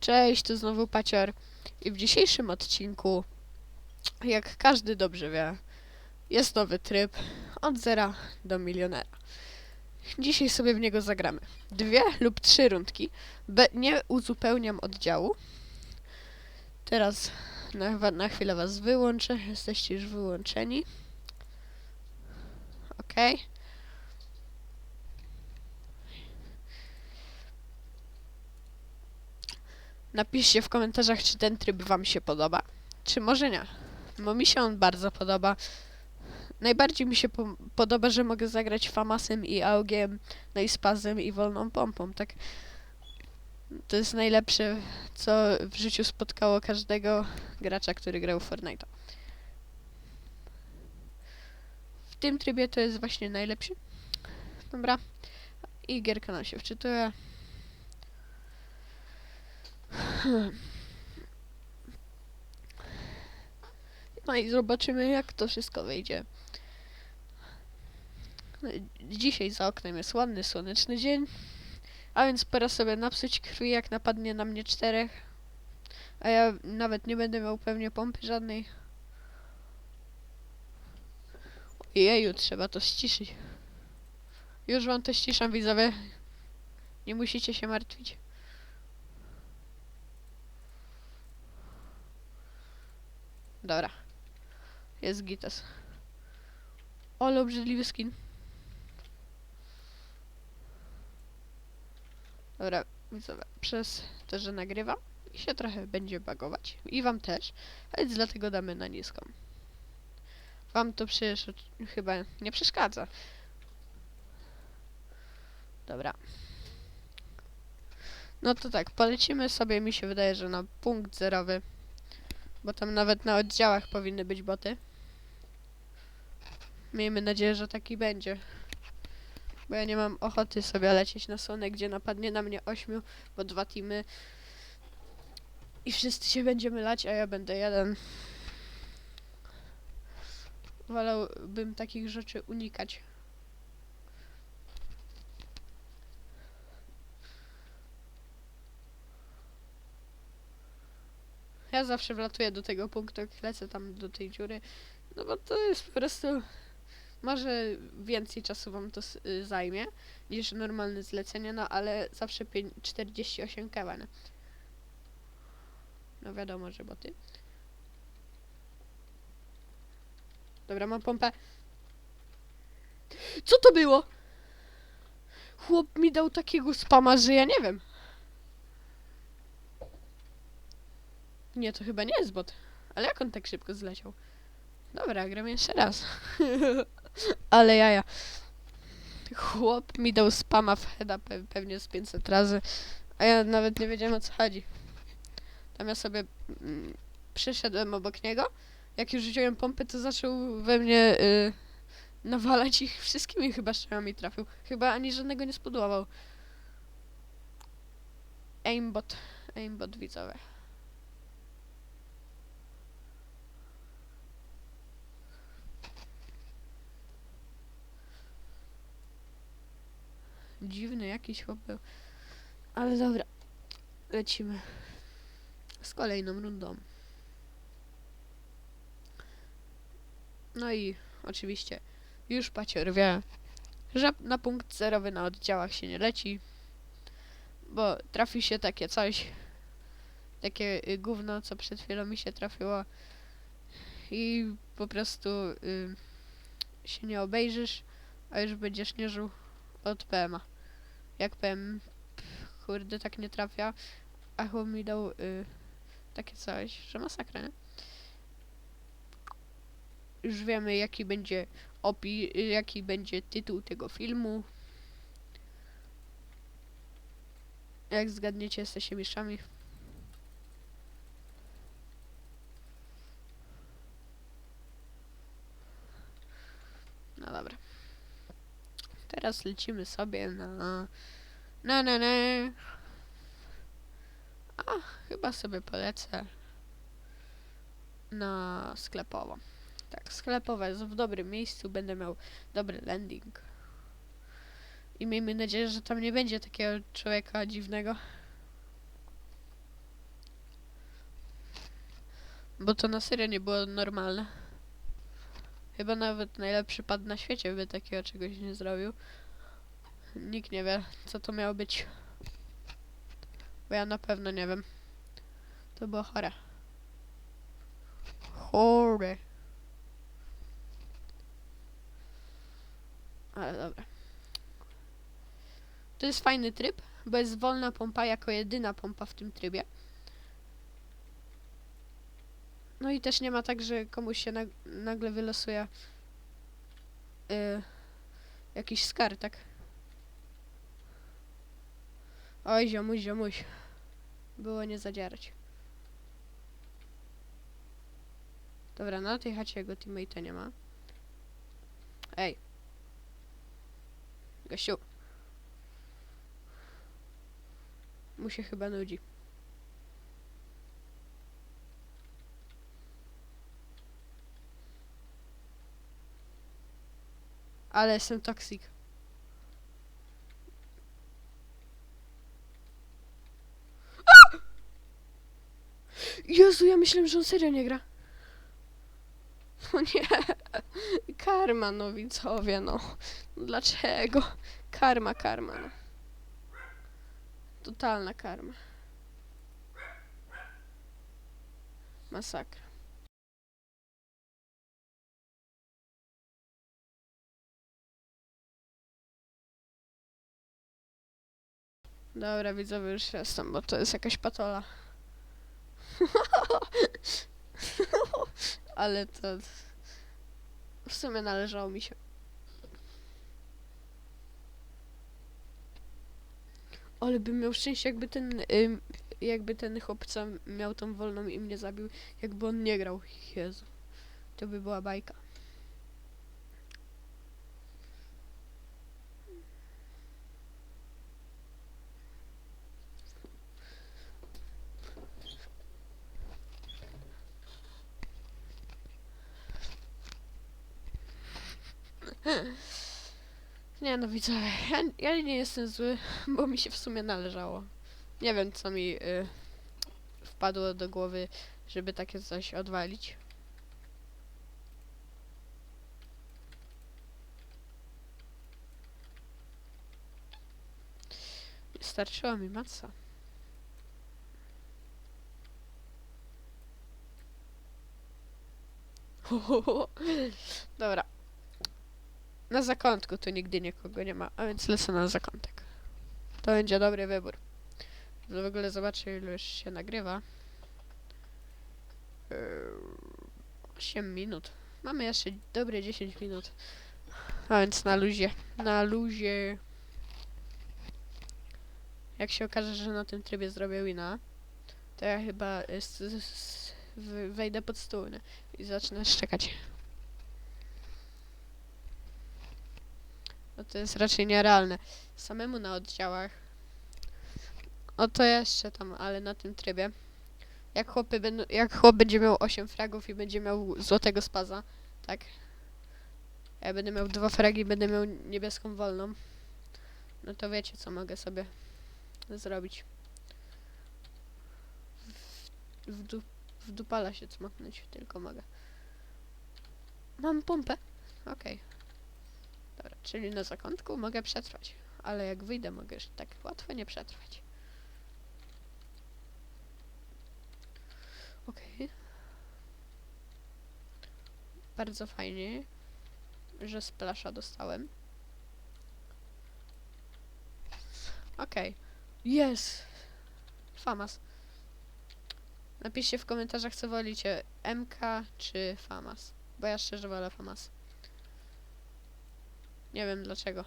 Cześć, to znowu Pacior. I w dzisiejszym odcinku, jak każdy dobrze wie, jest nowy tryb od zera do milionera. Dzisiaj sobie w niego zagramy. Dwie lub trzy rundki. Be nie uzupełniam oddziału. Teraz na, na chwilę was wyłączę. Jesteście już wyłączeni. Okej. Napiszcie w komentarzach, czy ten tryb wam się podoba, czy może nie. Bo mi się on bardzo podoba. Najbardziej mi się po podoba, że mogę zagrać Famasem i Augiem, no i Spazem i Wolną Pompą, tak? To jest najlepsze, co w życiu spotkało każdego gracza, który grał w Fortnite'a. W tym trybie to jest właśnie najlepszy. Dobra. I gierka nam się wczytuje. No i zobaczymy, jak to wszystko wyjdzie. Dzisiaj za oknem jest ładny, słoneczny dzień. A więc pora sobie napsuć krwi, jak napadnie na mnie czterech. A ja nawet nie będę miał pewnie pompy żadnej. Jeju, trzeba to ściszyć. Już wam to ściszam, widzowie. Nie musicie się martwić. Dobra. Jest gitas. Ale obrzydliwy skin. Dobra, widzowie, przez to, że nagrywam i się trochę będzie bagować i wam też, więc dlatego damy na niską. Wam to przecież chyba nie przeszkadza. Dobra. No to tak, polecimy sobie, mi się wydaje, że na punkt zerowy. Bo tam nawet na oddziałach powinny być boty. Miejmy nadzieję, że taki będzie. Bo ja nie mam ochoty sobie lecieć na słonę, gdzie napadnie na mnie ośmiu, bo dwa teamy. I wszyscy się będziemy lać, a ja będę jeden. Wolałbym takich rzeczy unikać. Ja zawsze wlatuję do tego punktu, jak lecę tam do tej dziury. No bo to jest po prostu. Może więcej czasu wam to y, zajmie niż normalne zlecenie, no ale zawsze pię- 48 kawa, nie? No wiadomo, że boty. Dobra, mam pompę. Co to było? Chłop mi dał takiego spama, że ja nie wiem. Nie, to chyba nie jest bot. Ale jak on tak szybko zleciał? Dobra, gram jeszcze raz. Ale jaja. Chłop mi dał spama w heada pe pewnie z 500 razy, a ja nawet nie wiedziałem o co chodzi. Tam ja sobie mm, obok niego. Jak już wziąłem pompę, to zaczął we mnie y, nawalać ich wszystkimi chyba strzałami trafił. Chyba ani żadnego nie spodobał. Aimbot. Aimbot widzowie. Dziwny jakiś chłop był. Ale dobra. Lecimy. Z kolejną rundą. No i oczywiście już pacior wie, że na punkt zerowy na oddziałach się nie leci. Bo trafi się takie coś. Takie y, gówno, co przed chwilą mi się trafiło. I po prostu y, się nie obejrzysz, a już będziesz nie żył od PM-a. Jak pff, kurde, tak nie trafia, a chłop mi dał y, takie coś, że masakra, nie? Już wiemy, jaki będzie opi, jaki będzie tytuł tego filmu. Jak zgadniecie, jesteście mistrzami. Teraz lecimy sobie na... Na, na, na. A, chyba sobie polecę na sklepową. Tak, sklepowa jest w dobrym miejscu, będę miał dobry landing. I miejmy nadzieję, że tam nie będzie takiego człowieka dziwnego. Bo to na serio nie było normalne. Chyba nawet najlepszy pad na świecie by takiego czegoś nie zrobił. Nikt nie wie, co to miało być. Bo ja na pewno nie wiem. To było chore. Chore. Ale dobra. To jest fajny tryb, bo jest wolna pompa jako jedyna pompa w tym trybie. No i też nie ma tak, że komuś się nag nagle wylosuje y, jakiś skar, tak? Oj, ziomuś, ziomuś. Było nie zadzierać. Dobra, na tej chacie jego teammate'a nie ma. Ej. Gościu. Mu się chyba nudzi. Ale jestem toksik. Jezu, ja myślałem, że on serio nie gra. O nie. Karma, no widzowie, no. Dlaczego? Karma, karma, no. Totalna karma. Masakra. Dobra, widzowie, już jestem, bo to jest jakaś patola. Ale to... W sumie należało mi się. Ale bym miał szczęście, jakby ten... Jakby ten chłopca miał tą wolną i mnie zabił. Jakby on nie grał. Jezu. To by była bajka. Nie no widzowie, ja, ja nie jestem zły, bo mi się w sumie należało. Nie wiem co mi y, wpadło do głowy, żeby takie coś odwalić. Starczyła mi maca. Dobra. Na zakątku tu nigdy nikogo nie ma, a więc lecę na zakątek. To będzie dobry wybór. W ogóle zobaczę ile już się nagrywa. Eee, 8 minut. Mamy jeszcze dobre 10 minut. A więc na luzie. Na luzie. Jak się okaże, że na tym trybie zrobię wina, to ja chyba wejdę pod stół i zacznę szczekać. No to jest raczej nierealne. Samemu na oddziałach. O to jeszcze tam, ale na tym trybie. Jak chłopy będą, jak chłop będzie miał 8 fragów i będzie miał złotego spaza, tak? Ja będę miał dwa fragi będę miał niebieską wolną. No to wiecie co mogę sobie zrobić. W, w, du, w dupala się cmoknąć, tylko mogę. Mam pompę. Okej. Dobra, czyli na zakątku mogę przetrwać. Ale jak wyjdę, mogę już tak łatwo nie przetrwać. Okej. Bardzo fajnie, że splasza dostałem. Okej. Jest! Famas. Napiszcie w komentarzach, co wolicie. MK czy Famas. Bo ja szczerze wolę Famas. Nie wiem dlaczego.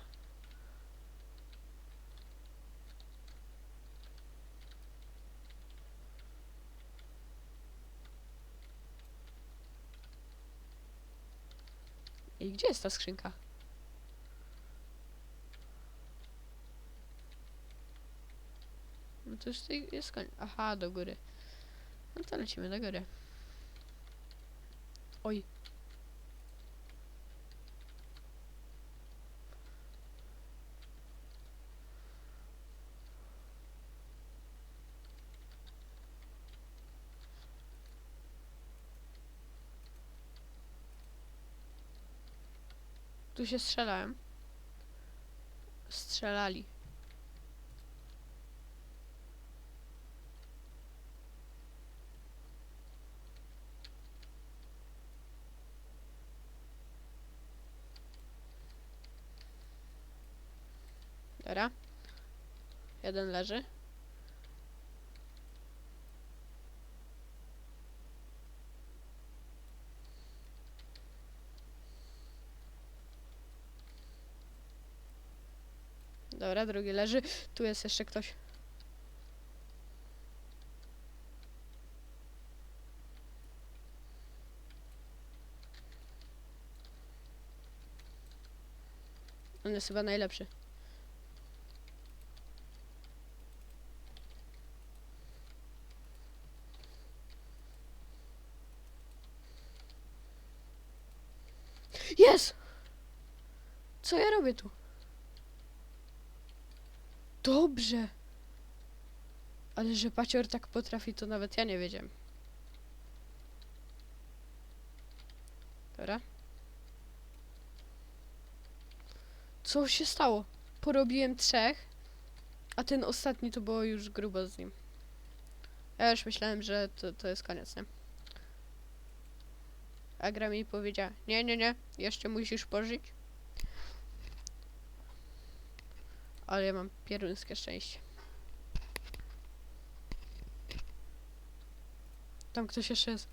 I gdzie jest ta skrzynka? No to już tutaj jest koń. Aha, do góry. No to lecimy do góry. Oj. Tu się strzelałem. Strzelali. Dobra. Jeden leży. Dobra, drugi leży. Tu jest jeszcze ktoś. On jest chyba najlepszy. Jest! Co ja robię tu? Dobrze. Ale że pacior tak potrafi, to nawet ja nie wiedziałem. Dobra. Co się stało? Porobiłem trzech, a ten ostatni to było już grubo z nim. Ja już myślałem, że to, to jest koniec, nie? A gra mi powiedziała, nie, nie, nie, jeszcze musisz pożyć. Ale ja mam pieruńskie szczęście. Tam ktoś jeszcze jest.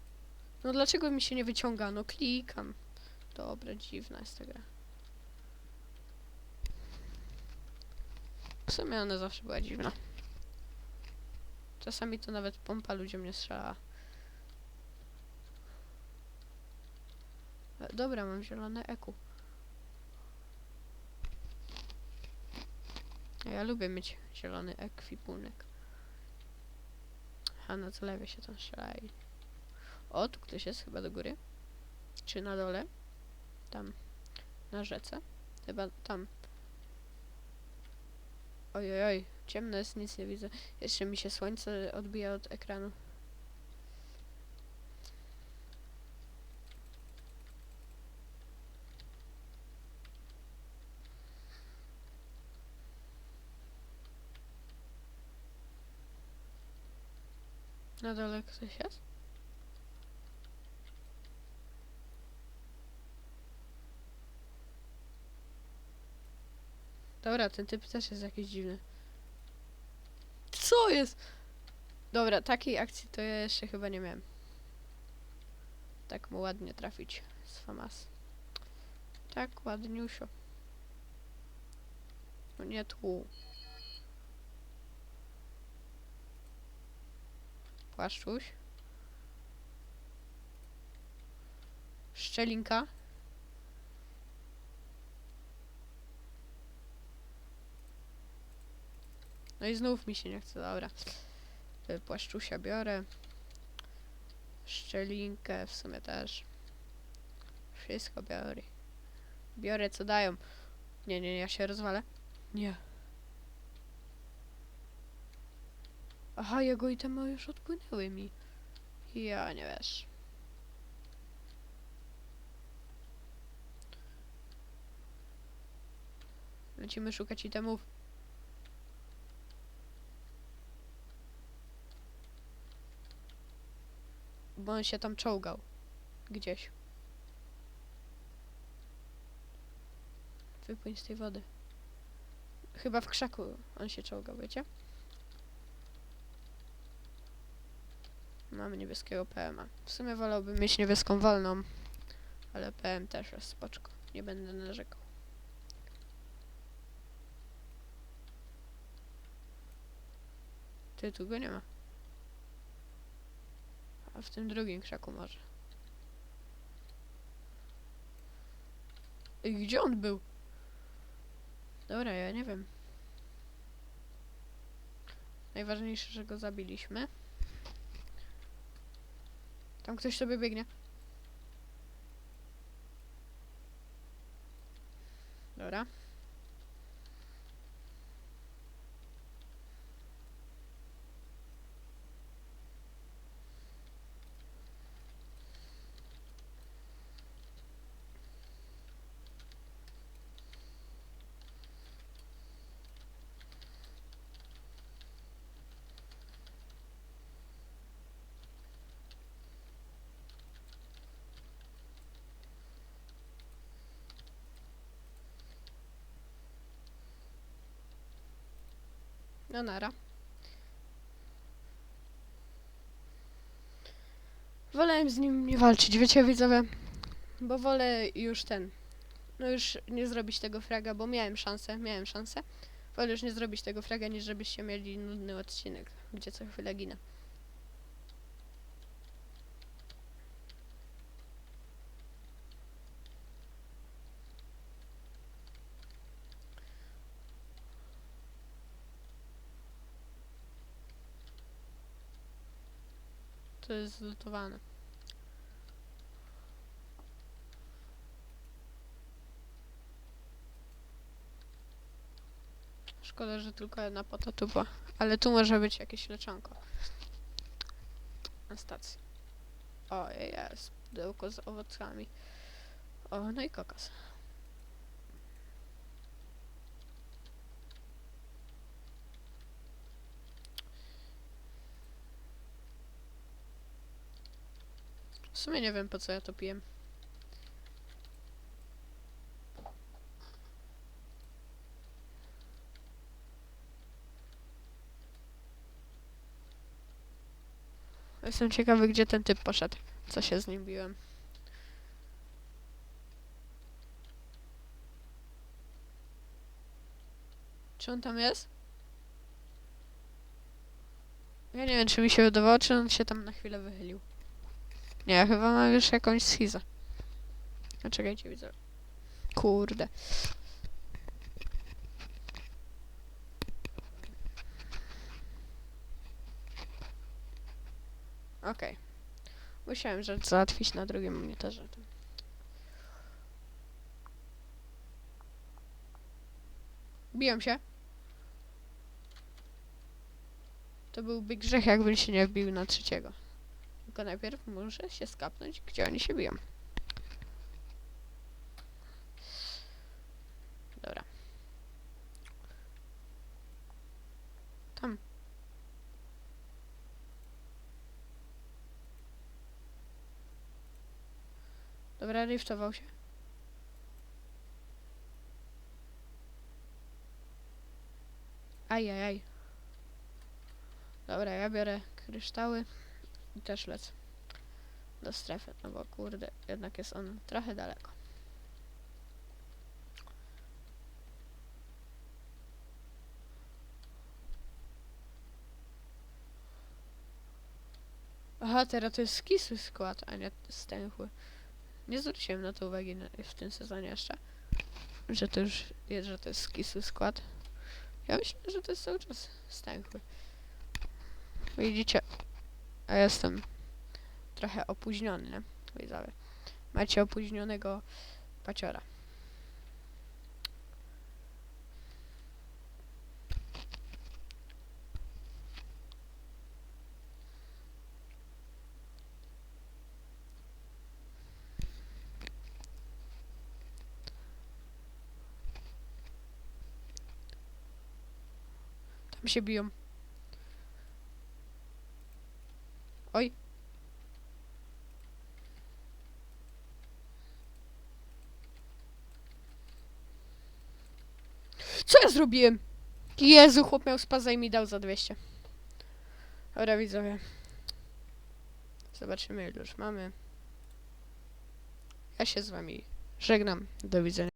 No dlaczego mi się nie wyciąga? No klikam. Dobra, dziwna jest ta gra. W sumie ona zawsze była dziwna. Czasami to nawet pompa ludziom nie strzelała. E, Dobra, mam zielone eku. Ja lubię mieć zielony ekwipunek. A na zlewie się tam strzela i... O, tu ktoś jest chyba do góry. Czy na dole? Tam. Na rzece. Chyba tam. Ojoj, oj, ciemno jest, nic nie widzę. Jeszcze mi się słońce odbija od ekranu. Na dole ktoś jest? Dobra, ten typ też jest jakiś dziwny. Co jest? Dobra, takiej akcji to ja jeszcze chyba nie miałem. Tak mu ładnie trafić z famas. Tak ładniusio. No nie tu. Płaszczuś. Szczelinka. No i znów mi się nie chce, dobra. Y, Płaszczusia biorę. Szczelinkę w sumie też. Wszystko biorę. Biorę co dają. Nie, nie, ja się rozwalę. Nie. Aha, jego itemy już odpłynęły mi. Ja nie wiesz. Lecimy szukać itemów. Bo on się tam czołgał. Gdzieś. Wypłyń z tej wody. Chyba w krzaku on się czołgał, wiecie? Mamy niebieskiego PM-a. W sumie wolałbym mieć niebieską wolną. Ale PM też jest spoczko. Nie będę narzekał. Ty, tu go nie ma. A w tym drugim krzaku może. Ej, gdzie on był? Dobra, ja nie wiem. Najważniejsze, że go zabiliśmy. Tam ktoś sobie biegnie. Dobra. No nara. Wolałem z nim nie walczyć, wiecie widzowie? Bo wolę już ten... No już nie zrobić tego fraga, bo miałem szansę, miałem szansę. Wolę już nie zrobić tego fraga, niż żebyście mieli nudny odcinek, gdzie co chwilę ginę. To jest zlutowane. Szkoda, że tylko jedna pota tu. Ale tu może być jakieś leczonko. Na stacji. O, jest. Pudełko z owocami. O, no i kokos. W sumie nie wiem po co ja to piję. Jestem ciekawy, gdzie ten typ poszedł. Co się z nim biłem. Czy on tam jest? Ja nie wiem, czy mi się wydawało, czy on się tam na chwilę wychylił. Nie, chyba mam już jakąś schizę. A czekajcie, widzę. Kurde. Okej. Musiałem rzecz załatwić na drugim monitorze. Biją się. To byłby grzech, jakbym się nie wbił na trzeciego. Tylko najpierw muszę się skapnąć, gdzie oni się biją. Dobra. Tam. Dobra, riftował się. Ajajaj. Dobra, ja biorę kryształy też lecę do strefy, no bo kurde, jednak jest on trochę daleko. Aha, teraz to jest skisły skład, a nie stęchły. Nie zwróciłem na to uwagi na, w tym sezonie jeszcze, że to już jest, że to jest skisły skład. Ja myślę, że to jest cały czas stęchły. Widzicie, a jestem trochę opóźniony, nie? Widzowie. Macie opóźnionego paciora. Tam się biją. Oj. Co zrobiłem? Jezu, chłop miał spaza i mi dał za 200. Dobra, widzowie. Zobaczymy, ile już mamy. Ja się z wami żegnam. Do widzenia.